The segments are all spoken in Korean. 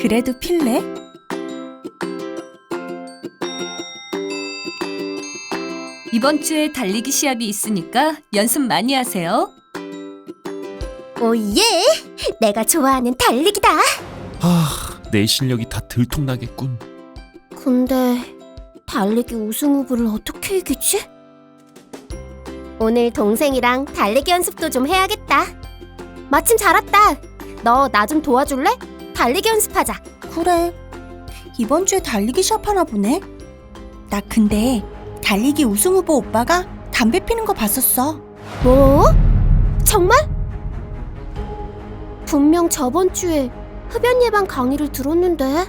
그래도 필래? 이번 주에 달리기 시합이 있으니까 연습 많이 하세요. 오예! 내가 좋아하는 달리기다. 아, 내 실력이 다 들통나겠군. 근데 달리기 우승 후보를 어떻게 이기지? 오늘 동생이랑 달리기 연습도 좀 해야겠다. 마침 잘 왔다. 너 나 좀 도와줄래? 달리기 연습하자. 그래. 이번 주에 달리기 시합 하나 보네. 나 근데 달리기 우승 후보 오빠가 담배 피는 거 봤었어. 뭐? 정말? 분명 저번 주에 흡연 예방 강의를 들었는데.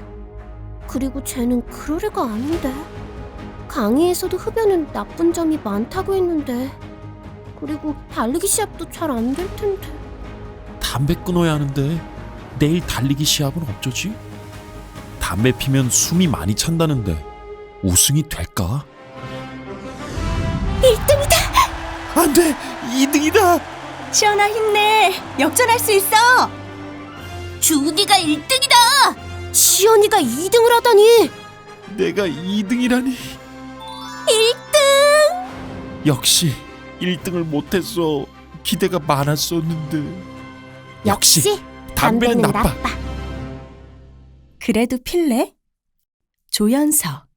그리고 쟤는 그럴 애가 아닌데. 강의에서도 흡연은 나쁜 점이 많다고 했는데. 그리고 달리기 시합도 잘 안 될 텐데. 담배 끊어야 하는데 내일 달리기 시합은 어쩌지? 담배 피면 숨이 많이 찬다는데 우승이 될까? 1등이다! 안 돼! 2등이다! 시연아 힘내. 역전할 수 있어. 주은이가 1등이다! 시연이가 2등을 하다니! 내가 2등이라니. 1등! 역시 1등을 못했어. 기대가 많았었는데. 역시 담배는 나빠. 그래도 필래? 조연서